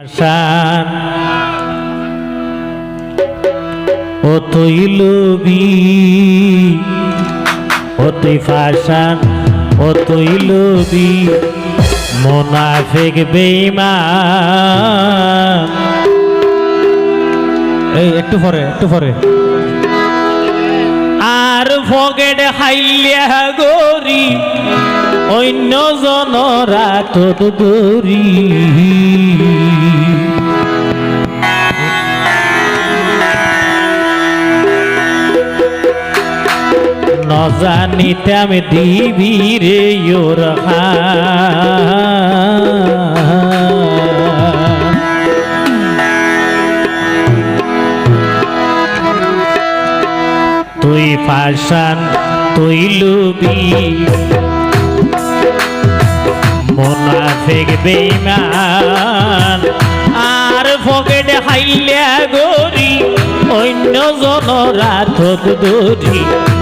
আসান ও তুই লবি ও তুই ফাসান ও লবি মোনাফেক বেইমান এই, একটু পরে একটু পরে। আর ফগেট হাইলিয়া গরি, অন্য জনরা তত দরি নজানিতাম দিবি রে ওর তুই ফাশান তুই লুবি। মোনাফেক বেইমান আর ফকেট হাইলিয়া গরি, অন্য জনরা থক দরি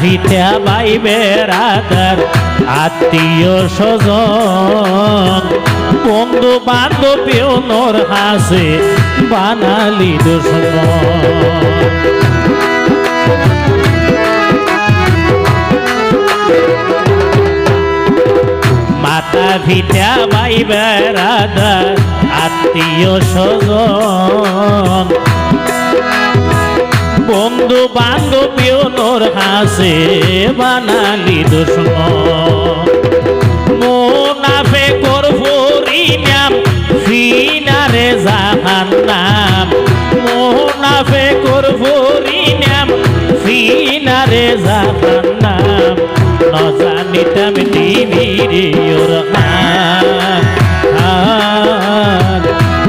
ভিটা ভাই বেড়াদার আত্মীয় স্বজন বন্ধু বান্ধবীও নোর হাসে বানালি দুশ্মন। মাতা ভিটা ভাই বেড়াদার আত্মীয় স্বজন বন্ধু নোর হাসে বানালি দুশ্মন। মোনাফে করফরি নাম ফিনারে জাহান্নাম। মোনাফে করফরি নাম ফিনারে জাহান্নাম। নজানিতাম টিভিরে ওর হাত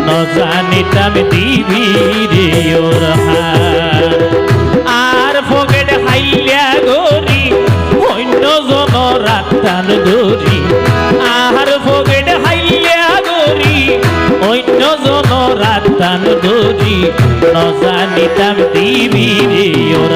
নজানিতাম টিভিরে জন রাতান গরি নজানিতাম দিবি রে ওর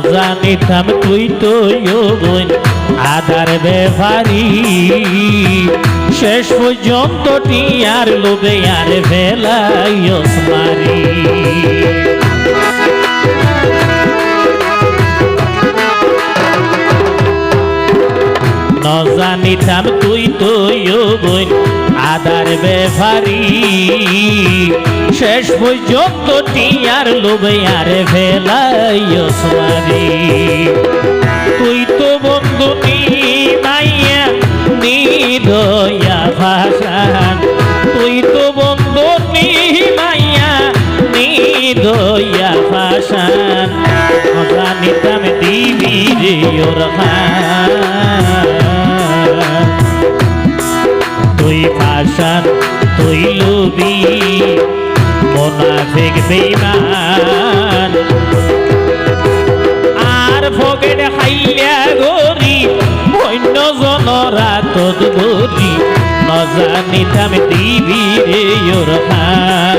হাত। নজানিতাম তুই তো বোন, আদার ব্যাপারি শেষ পর্যন্ত টিয়ার লোবে আর ভেলাই মারি নজানিতাম তুই তো বোন আদার ব্যাপারি শেষ পর্যন্ত টিয়ার লোবে আর ভেলাই মারি তুই তো বন্ধু মাইয়া, নি দয়া ভাষান। তুই তো বন্ধু মাইয়া, নি দয়া ভাষান। জানিতাম দিবি রে ওর তুই ভাষান তুই লুবি বেমান আর ফকেট হাইয়া গরি বন্য জনরা তদ গরি নজানিতাম দিবি রে ওর হাত।